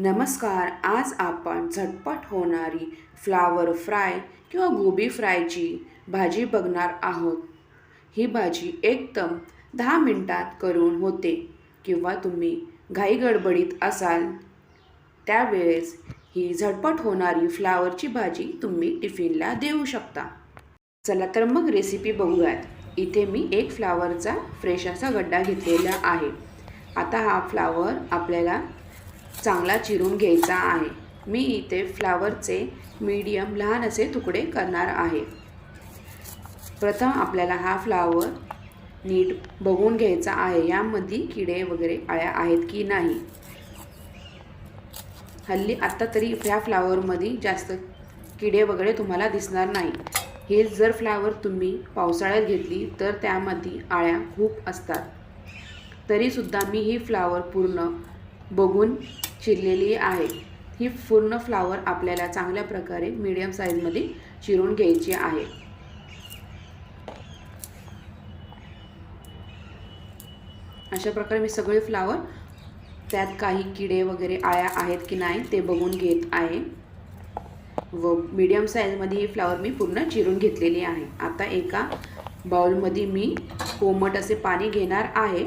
नमस्कार आज आपण झटपट होणारी फ्लावर फ्राय किंवा गोबी फ्रायची भाजी बघणार आहोत. ही भाजी एकदम दहा मिनटात करून होते किंवा तुम्ही घाई गडबडीत असाल. त्यावेळेस ही झटपट होणारी फ्लावरची भाजी तुम्ही टिफिनला देऊ शकता. चला तर मग रेसिपी बघूयात. इथे मी एक फ्लावरचा फ्रेश असा गड्डा घेतलेला आहे. आता हा फ्लावर आपल्याला चांगला चिरून घ्यायचा आहे. मी इथे फ्लावरचे मीडियम लहान असे तुकडे करणार आहे. प्रथम आपल्याला हा फ्लावर नीट बघून घ्यायचा आहे. यामध्ये किडे वगैरे आळ्या आहेत की नाही? हल्ली आत्ता तरी ह्या फ्लावरमध्ये जास्त किडे वगैरे तुम्हाला दिसणार नाही. हे जर फ्लावर तुम्ही पावसाळ्यात घेतली तर त्यामध्ये आळ्या खूप असतात. तरीसुद्धा मी ही फ्लावर पूर्ण बघून चिरलेली आहे. ही पूर्ण फ्लावर आपल्याला चांगल्या प्रकारे मीडियम साईजमध्ये चिरून घ्यायची आहे. अशा प्रकारे मी सगळे फ्लावर त्यात काही किडे वगैरे आळ्या आहेत की नाही ते बघून घेत आहे. व मीडियम साईजमध्ये ही फ्लावर मी पूर्ण चिरून घेतलेली आहे. आता एका बाउलमध्ये मी कोमट असे पाणी घेणार आहे.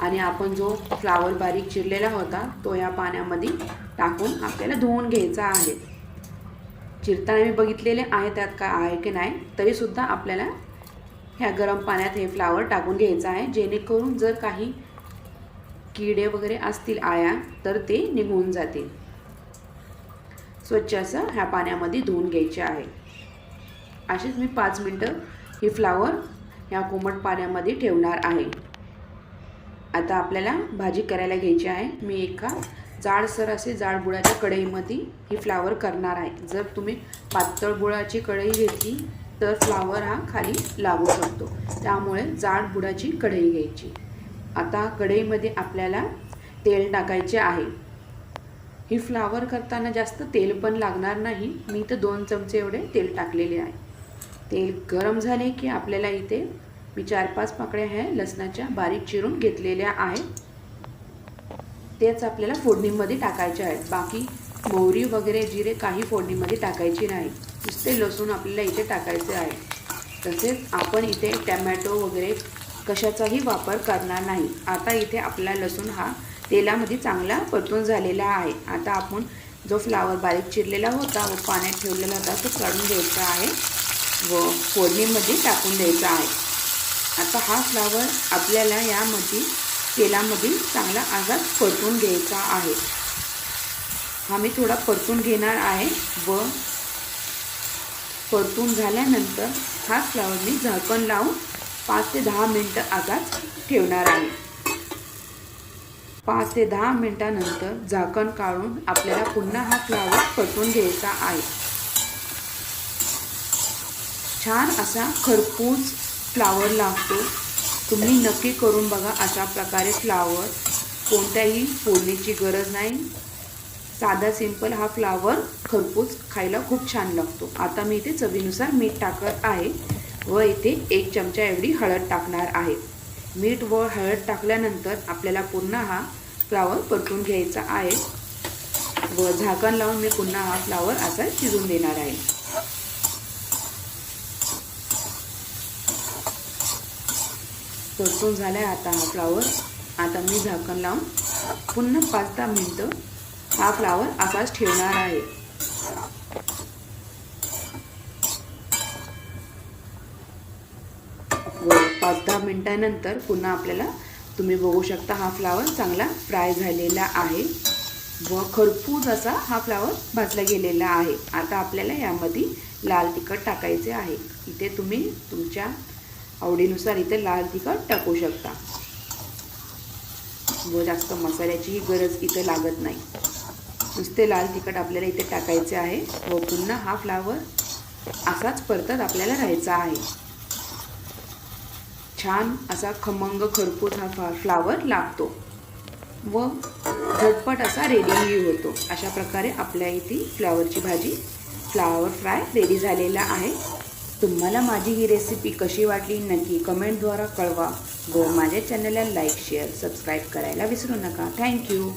आणि आपण जो फ्लावर बारीक चिरलेला होता तो या पाण्यामध्ये टाकून आपल्याला धुवून घ्यायचा आहे. चिरताना मी बघितलेले आहे त्यात काय आहे की नाही तरीसुद्धा आपल्याला ह्या गरम पाण्यात हे फ्लावर टाकून घ्यायचं आहे. जेणेकरून जर काही किडे वगैरे असतील आळ्या तर ते निघून जातील. स्वच्छ असं ह्या पाण्यामध्ये धुवून घ्यायचे आहे. असेच मी पाच मिनटं ही फ्लावर ह्या कोमट पाण्यामध्ये ठेवणार आहे. आता आपल्याला भाजी करायला घ्यायची आहे. मी एका जाडसर असे जाड बुडाच्या कढईमध्ये ही फ्लावर करणार आहे. जर तुम्ही पातळ बुडाची कढई घेतली तर फ्लावर हा खाली लागू शकतो. त्यामुळे जाड बुडाची कढई घ्यायची. आता कढईमध्ये आपल्याला तेल टाकायचे आहे. ही फ्लावर करताना जास्त तेल पण लागणार नाही. मी तर दोन चमचे एवढे तेल टाकलेले आहे. तेल गरम झाले की आपल्याला इथे मी चार पाच पाकळ्या ह्या लसणाच्या बारीक चिरून घेतलेल्या आहेत. तेच आपल्याला फोडणीमध्ये टाकायचे आहेत. बाकी मोहरी वगैरे जिरे काही फोडणीमध्ये टाकायची नाही. नुसते लसूण आपल्याला इथे टाकायचे आहे. तसेच आपण इथे टॅमॅटो वगैरे कशाचाही वापर करणार नाही. आता इथे आपला लसूण हा तेलामध्ये चांगला परतून झालेला आहे. आता आपण जो फ्लावर बारीक चिरलेला होता व पाण्यात ठेवलेला होता तो काढून द्यायचा आहे व फोडणीमध्ये टाकून द्यायचा आहे. आता हा फ्लावर आपल्याला यामध्ये तेलामध्ये चांगला आगात परतून घ्यायचा आहे. हा मी थोडा परतून घेणार आहे व परतून झाल्यानंतर हा फ्लावर मी झाकण लावून पाच ते दहा मिनटं आगाच ठेवणार आहे. पाच ते दहा मिनटानंतर झाकण काढून आपल्याला पुन्हा हा फ्लावर परतून घ्यायचा आहे. छान असा खरपूस फ्लावर लागतो तुम्ही नक्की करून बघा अशा प्रकारे फ्लावर. कोणत्याही फोडणीची गरज नाही. साधा सिंपल हा फ्लावर खरपूस खायला खूप छान लागतो. आता मी इथे चवीनुसार मीठ टाकत आहे व इथे एक चमचा एवढी हळद टाकणार आहे. मीठ व हळद टाकल्यानंतर आपल्याला पुन्हा हा फ्लावर परतून घ्यायचा आहे. व झाकण लावून मी पुन्हा हा फ्लावर असा शिजून देणार आहे. परतून झाला आहे आता हा फ्लावर आता मी झाकण लावून पुन्हा पाच दहा मिनटं हा फ्लावर असाच ठेवणार आहे. व पाच दहा मिनटानंतर पुन्हा आपल्याला तुम्ही बघू शकता हा फ्लावर चांगला फ्राय झालेला आहे व खरपूज असा हा फ्लावर भाजला गेलेला आहे. आता आपल्याला यामध्ये लाल तिखट टाकायचे आहे. इथे तुम्ही तुमच्या आवडीनुसार इथे लाल तिखट टाकू शकता. व जास्त मसाल्याचीही गरज इथे लागत नाही. नुसते लाल तिखट आपल्याला इथे टाकायचे आहे व पुन्हा हा फ्लावर असाच परतत आपल्याला राहायचा आहे. छान असा खमंग खरपूस हा फ्लावर लागतो. व झटपट असा रेडीही होतो. अशा प्रकारे आपल्या इथे फ्लावरची भाजी फ्लावर फ्राय रेडी झालेला आहे. तुम्हाला माझी ही रेसिपी कशी वाटली नक्की कमेंटद्वारा कळवा. व माझ्या चॅनलला लाईक शेअर सबस्क्राईब करायला विसरू नका. थँक्यू